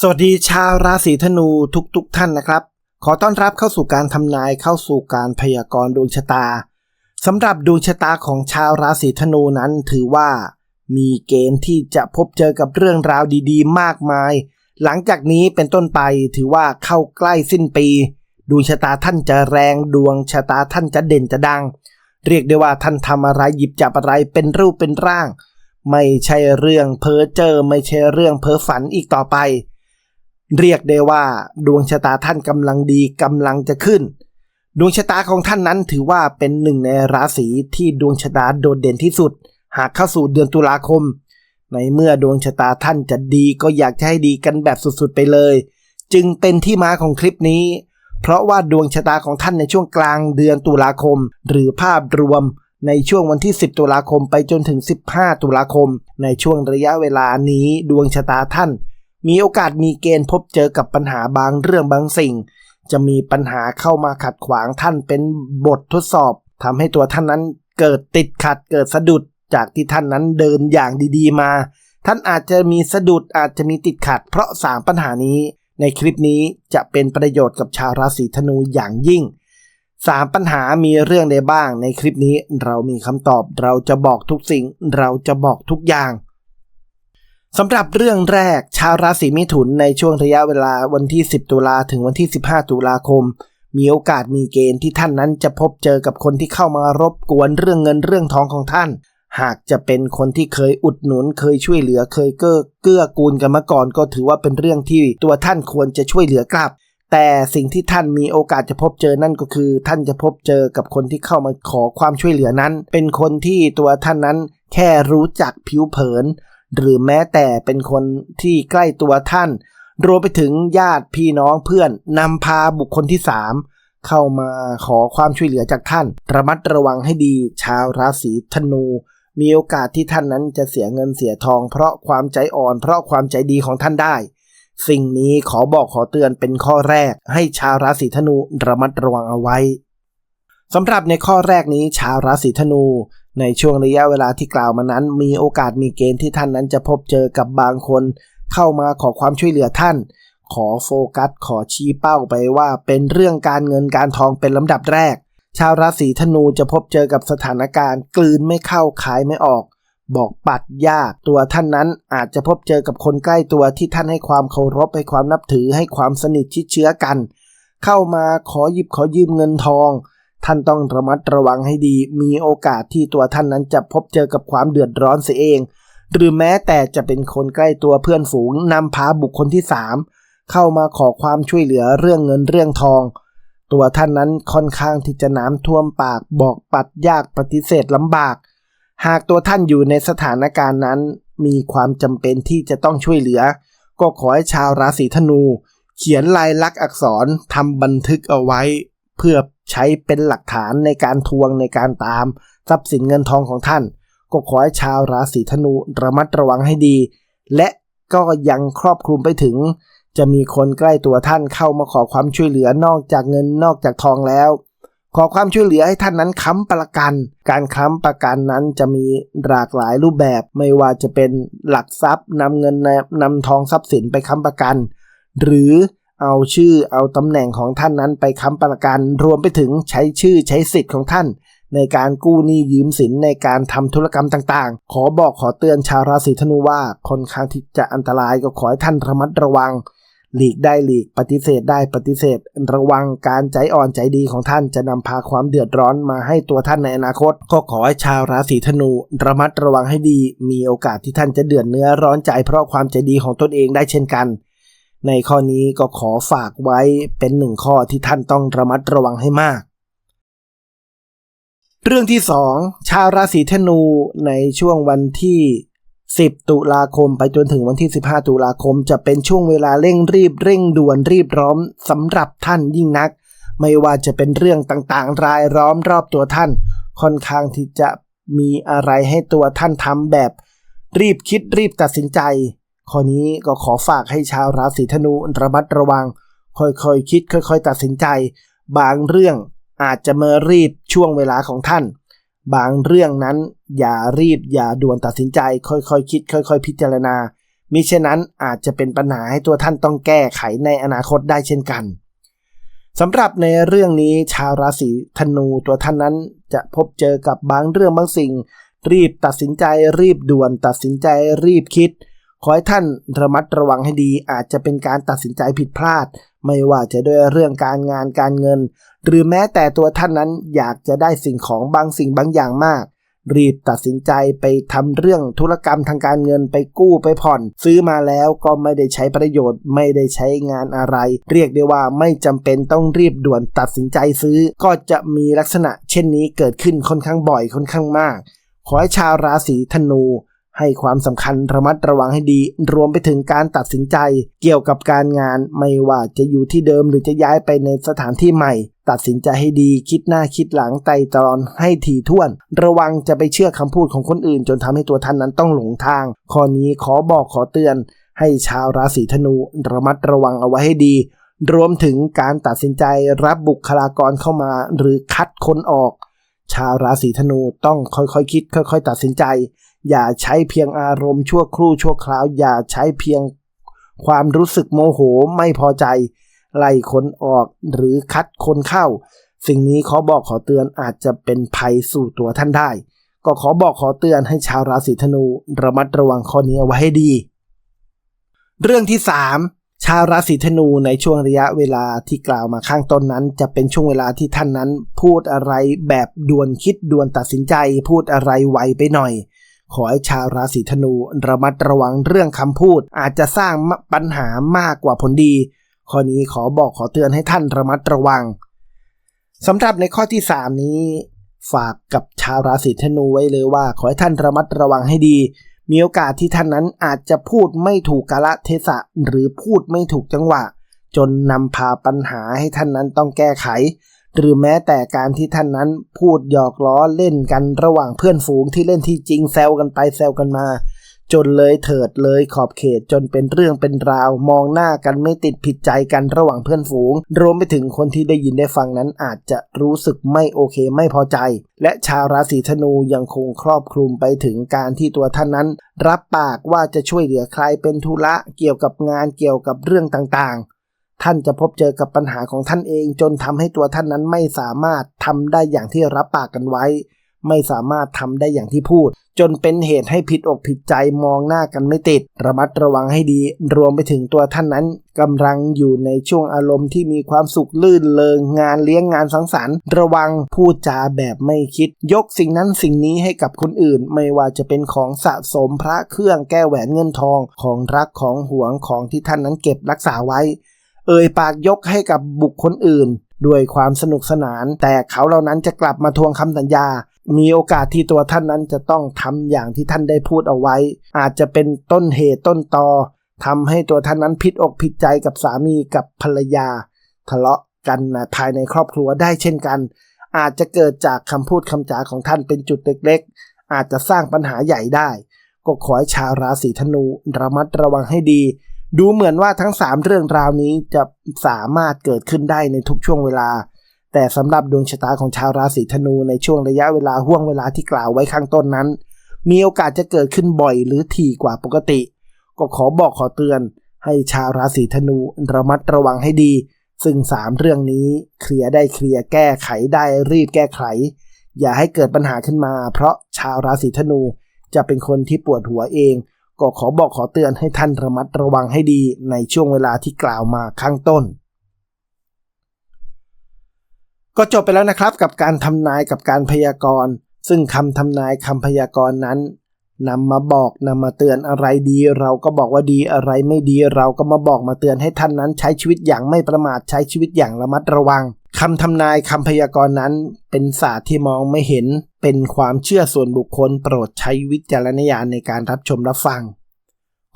สวัสดีชาวราศีธนูทุกๆทท่านนะครับ ขอต้อนรับเข้าสู่การทำนายเข้าสู่การพยากรณ์ดวงชะตาสำหรับดวงชะตาของชาวราศีธนูนั้นถือว่า มีเกณฑ์ที่จะพบเจอกับเรื่องราวดีๆ มากมาย หลังจากนี้เป็นต้นไปถือว่าเข้าใกล้สิ้นปีดวงชะตาท่านจะแรงดวงชะตาท่านจะเด่นจะดัง เรียกได้ว่าท่านทำอะไรหยิบจับอะไรเป็นรูปเป็นร่าง ไม่ใช่เรื่องเพ้อเจอไม่ใช่เรื่องเพ้อฝันอีกต่อไป เรียกได้ว่าดวงชะตาท่านกำลังดีกำลังจะขึ้น ดวงชะตาของท่านนั้นถือว่าเป็นหนึ่งในราศีที่ดวงชะตาโดดเด่นที่สุด หากเข้าสู่เดือนตุลาคม ในเมื่อดวงชะตาท่านจะดีก็อยากจะให้ดีกันแบบสุดๆไปเลย จึงเป็นที่มาของคลิปนี้ เพราะว่าดวงชะตาของท่านในช่วงกลางเดือนตุลาคม หรือภาพรวมในช่วงวันที่ 10 ตุลาคมไปจนถึง 15 ตุลาคม ในช่วงระยะเวลานี้ดวงชะตาท่าน มีโอกาสมีเกณฑ์พบเจอกับปัญหาบางเรื่องบางสิ่ง จะมีปัญหาเข้ามาขัดขวางท่านเป็นบททดสอบทำให้ตัวท่านนั้นเกิดติดขัดเกิดสะดุดจากที่ท่านนั้นเดินอย่างดีๆมา ท่านอาจจะมีสะดุดอาจจะมีติดขัด เพราะสามปัญหานี้ ในคลิปนี้จะเป็นประโยชน์กับชาวราศีธนูอย่างยิ่งสามปัญหามีเรื่องใดบ้างในคลิปนี้เรามีคำตอบเราจะบอกทุกสิ่ง เราจะบอกทุกอย่าง สำหรับเรื่องแรกชาวราศีมิถุนในช่วงระยะเวลาวันที่ 10 ตุลาถึงวันที่ 15 ตุลาคม มีโอกาสมีเกณฑ์ที่ท่านนั้นจะพบเจอกับคนที่เข้ามารบกวนเรื่องเงินเรื่องทองของท่าน หากจะเป็นคนที่เคยอุดหนุน เคยช่วยเหลือเคยเกื้อเกื้อกูลกันมาก่อน ก็ถือว่าเป็นเรื่องที่ตัวท่านควรจะช่วยเหลือกลับ แต่สิ่งที่ท่านมีโอกาสจะพบเจอนั่นก็คือ ท่านจะพบเจอกับคนที่เข้ามาขอความช่วยเหลือนั้น เป็นคนที่ตัวท่านนั้นแค่รู้จักผิวเผิน หรือแม้แต่เป็นคนที่ใกล้ตัวท่าน รวมไปถึงญาติพี่น้องเพื่อนนำพาบุคคลที่สามเข้ามาขอความช่วยเหลือจากท่าน ระมัดระวังให้ดี ชาวราศีธนู มีโอกาสที่ท่านนั้นจะเสียเงินเสียทอง เพราะความใจอ่อน เพราะความใจดีของท่านได้ สิ่งนี้ขอบอกขอเตือนเป็นข้อแรก ให้ชาวราศีธนูระมัดระวังเอาไว้สำหรับในข้อแรกนี้ชาวราศีธนู ในช่วงระยะเวลาที่กล่าวมานั้น มีโอกาสมีเกณฑ์ที่ท่านนั้นจะพบเจอกับบางคน เข้ามาขอความช่วยเหลือท่าน ขอโฟกัส ขอชี้เป้าไปว่า เป็นเรื่องการเงินการทองเป็นลำดับแรก ชาวราศีธนูจะพบเจอกับสถานการณ์ กลืนไม่เข้าขายไม่ออก บอกปัดยากตัวท่านนั้นอาจจะพบเจอกับคนใกล้ตัวที่ท่านให้ความเคารพให้ความนับถือให้ความสนิทชิดเชื้อกัน เข้ามาขอหยิบขอยืมเงินทอง ท่านต้องระมัดระวังให้ดี มีโอกาสที่ตัวท่านนั้นจะพบเจอกับความเดือดร้อนเสียเอง หรือแม้แต่จะเป็นคนใกล้ตัวเพื่อนฝูงนำพาบุคคลที่สามเข้ามาขอความช่วยเหลือเรื่องเงินเรื่องทอง ตัวท่านนั้นค่อนข้างที่จะน้ำท่วมปากบอกปัดยากปฏิเสธลำบาก หากตัวท่านอยู่ในสถานการณ์นั้น มีความจำเป็นที่จะต้องช่วยเหลือ ก็ขอให้ชาวราศีธนู เขียนลายลักษณ์อักษรทำบันทึกเอาไว้ เพื่อใช้เป็นหลักฐานในการทวงในการตาม ทรัพย์สินเงินทองของท่าน ก็ขอให้ชาวราศีธนูระมัดระวังให้ดี และก็ยังครอบคลุมไปถึง จะมีคนใกล้ตัวท่านเข้ามาขอความช่วยเหลือนอกจากเงินนอกจากทองแล้ว ขอความช่วยเหลือให้ท่านนั้นค้ำประกัน การค้ำประกันนั้นจะมีหลากหลายรูปแบบ ไม่ว่าจะเป็นหลักทรัพย์นำเงินนำทองทรัพย์สินไปค้ำประกัน หรือ เอาชื่อเอาตำแหน่งของท่านนั้นไปค้ำประกันรวมไปถึงใช้ชื่อใช้สิทธิ์ของท่าน ในการกู้หนี้ยืมสินในการทำธุรกรรมต่างๆ ขอบอกขอเตือนชาวราศีธนูว่าค่อนข้างที่จะอันตรายก็ขอให้ท่านระมัดระวัง หลีกได้หลีกปฏิเสธได้ปฏิเสธ ระวังการใจอ่อนใจดีของท่านจะนำพาความเดือดร้อนมาให้ตัวท่านในอนาคต ก็ขอให้ชาวราศีธนู ระมัดระวังให้ดี มีโอกาสที่ท่านจะเดือดเนื้อร้อนใจเพราะความใจดีของตนเองได้เช่นกัน ในข้อนี้ก็ขอฝากไว้เป็นหนึ่งข้อที่ท่านต้องระมัดระวังให้มาก เรื่องที่ 2 ชาวราศีธนูในช่วงวันที่ 10 ตุลาคมไปจนถึงวันที่ 15 ตุลาคม จะเป็นช่วงเวลาเร่งรีบเร่งด่วนรีบร้อมสำหรับท่านยิ่งนัก ไม่ว่าจะเป็นเรื่องต่างๆ รายล้อมรอบตัวท่าน ค่อนข้างที่จะมีอะไรให้ตัวท่านทำแบบ รีบคิดรีบตัดสินใจ ข้อนี้ก็ขอฝากให้ชาวราศีธนูระมัดระวัง ค่อยๆคคิดค่อย ๆ ตัดสินใจ บางเรื่องอาจจะมารีบช่วงเวลาของท่าน บางเรื่องนั้นอย่ารีบอย่าด่วนตัดสินใจ ค่อยๆคคิด ค่อย ๆ พิจารณามิฉะนั้นอาจจะเป็นปัญหาให้ตัวท่านต้องแก้ไขในอนาคตได้เช่นกันสำหรับในเรื่องนี้ชาวราศีธนูตัวท่านนั้นจะพบเจอกับบางเรื่องบางสิ่ง รีบตัดสินใจรีบด่วนตัดสินใจรีบคิด ขอให้ท่านระมัดระวังให้ดีอาจจะเป็นการตัดสินใจผิดพลาด ไม่ว่าจะด้วยเรื่องการงานการเงิน หรือแม้แต่ตัวท่านนั้นอยากจะได้สิ่งของบางสิ่งบางอย่างมาก รีบตัดสินใจไปทำเรื่องธุรกรรมทางการเงินไปกู้ไปผ่อน ซื้อมาแล้วก็ไม่ได้ใช้ประโยชน์ ไม่ได้ใช้งานอะไร เรียกได้ว่าไม่จำเป็นต้องรีบด่วนตัดสินใจซื้อ ก็จะมีลักษณะเช่นนี้เกิดขึ้นค่อนข้างบ่อยค่อนข้างมาก ขอให้ชาวราศีธนู ให้ความสำคัญระมัดระวังให้ดี รวมไปถึงการตัดสินใจ เกี่ยวกับการงานไม่ว่าจะอยู่ที่เดิมหรือจะย้ายไปในสถานที่ใหม่ ตัดสินใจให้ดีคิดหน้าคิดหลังไต่ตรอนให้ถี่ถ้วน ระวังจะไปเชื่อคำพูดของคนอื่น จนทำให้ตัวท่านนั้นต้องหลงทาง ข้อนี้ขอบอกขอเตือน ให้ชาวราศีธนูระมัดระวังเอาไว้ให้ดี รวมถึงการตัดสินใจรับบุคลากรเข้ามา หรือคัดคนออก ชาวราศีธนูต้องค่อยๆคคิด ค่อย ๆ ตัดสินใจ อย่าใช้เพียงอารมณ์ชั่วครู่ชั่วคราว อย่าใช้เพียงความรู้สึกโมโหไม่พอใจ ไล่คนออกหรือคัดคนเข้า สิ่งนี้ขอบอกขอเตือนอาจจะเป็นภัยสู่ตัวท่านได้ ก็ขอบอกขอเตือนให้ชาวราศีธนูระมัดระวังข้อนี้เอาไว้ให้ดี เรื่องที่ 3 ชาวราศีธนูในช่วงระยะเวลาที่กล่าวมาข้างต้นนั้น จะเป็นช่วงเวลาที่ท่านนั้น พูดอะไรแบบด่วนคิดด่วนตัดสินใจ พูดอะไรไวไปหน่อย ขอให้ชาวราศีธนูระมัดระวังเรื่องคำพูด อาจจะสร้างปัญหามากกว่าผลดี ข้อนี้ขอบอกขอเตือนให้ท่านระมัดระวังสำหรับในข้อที่ 3 นี้ ฝากกับชาวราศีธนูไว้เลยว่า ขอให้ท่านระมัดระวังให้ดี มีโอกาสที่ท่านนั้นอาจจะพูดไม่ถูกกาลเทศะหรือพูดไม่ถูกจังหวะ จนนำพาปัญหาให้ท่านนั้นต้องแก้ไข หรือแม้แต่การที่ท่านนั้นพูดหยอกล้อเล่นกันระหว่างเพื่อนฝูงที่เล่นที่จริงแซวกันไปแซวกันมา จนเลยเถิดเลยขอบเขตจนเป็นเรื่องเป็นราว มองหน้ากันไม่ติดผิดใจกันระหว่างเพื่อนฝูง รวมไปถึงคนที่ได้ยินได้ฟังนั้นอาจจะรู้สึกไม่โอเคไม่พอใจ และชาวราศีธนูยังคงครอบคลุมไปถึงการที่ตัวท่านนั้น รับปากว่าจะช่วยเหลือใครเป็นธุระเกี่ยวกับงานเกี่ยวกับเรื่องต่างๆ ท่านจะพบเจอกับปัญหาของท่านเองจนทำให้ตัวท่านนั้นไม่สามารถทำได้อย่างที่รับปากกันไว้ ไม่สามารถทำได้อย่างที่พูด จนเป็นเหตุให้ผิดอกผิดใจมองหน้ากันไม่ติด ระมัดระวังให้ดี รวมไปถึงตัวท่านนั้นกำลังอยู่ในช่วงอารมณ์ที่มีความสุขลื่นเลงงานเลี้ยงงานสังสรรค์ ระวังพูดจาแบบไม่คิด ยกสิ่งนั้นสิ่งนี้ให้กับคนอื่น ไม่ว่าจะเป็นของสะสมพระเครื่องแก้แหวนเงินทองของรักของหวงของที่ท่านนั้นเก็บรักษาไว้ เอ่ยปากยกให้กับบุคคลอื่น ด้วยความสนุกสนาน แต่เขาเหล่านั้นจะกลับมาทวงคำสัญญา มีโอกาสที่ตัวท่านนั้นจะต้องทำอย่างที่ท่านได้พูดเอาไว้ อาจจะเป็นต้นเหตุต้นตอทำให้ตัวท่านนั้นผิดอกผิดใจกับสามีกับภรรยา ทะเลาะกันนะภายในครอบครัวได้เช่นกัน อาจจะเกิดจากคำพูดคำจาของท่านเป็นจุดเล็กๆ อาจจะสร้างปัญหาใหญ่ได้ ก็ขอให้ชาวราศีธนูระมัดระวังให้ดี ดูเหมือนว่าทั้ง 3 เรื่องราวนี้จะสามารถเกิดขึ้นได้ในทุกช่วงเวลา แต่สำหรับดวงชะตาของชาวราศีธนูในช่วงระยะเวลาห่วงเวลาที่กล่าวไว้ข้างต้นนั้น มีโอกาสจะเกิดขึ้นบ่อยหรือถี่กว่าปกติ ก็ขอบอกขอเตือน ให้ชาวราศีธนูระมัดระวังให้ดี ซึ่ง 3 เรื่องนี้เคลียร์ได้เคลียร์แก้ไขได้รีบแก้ไข อย่าให้เกิดปัญหาขึ้นมา เพราะชาวราศีธนูจะเป็นคนที่ปวดหัวเอง ก็ขอบอกขอเตือนให้ท่านระมัดระวังให้ดีในช่วงเวลาที่กล่าวมาข้างต้น ก็จบไปแล้วนะครับกับการทำนายกับการพยากรณ์ ซึ่งคำทำนายคำพยากรณ์นั้นนำมาบอกนำมาเตือนอะไรดี เราก็บอกว่าดีอะไรไม่ดี เราก็มาบอกมาเตือนให้ท่านนั้น ใช้ชีวิตอย่างไม่ประมาทใช้ชีวิตอย่างระมัดระวังคำทำนายคำพยากรณ์นั้น เป็นศาสตร์ที่มองไม่เห็น เป็นความเชื่อส่วนบุคคลโปรดใช้วิจารณญาณในการรับชมรับฟัง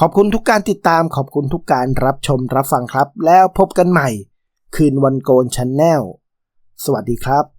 ขอบคุณทุกการติดตามขอบคุณทุกการรับชมรับฟังครับ แล้วพบกันใหม่ คืนวันโกนชันแนลสวัสดีครับ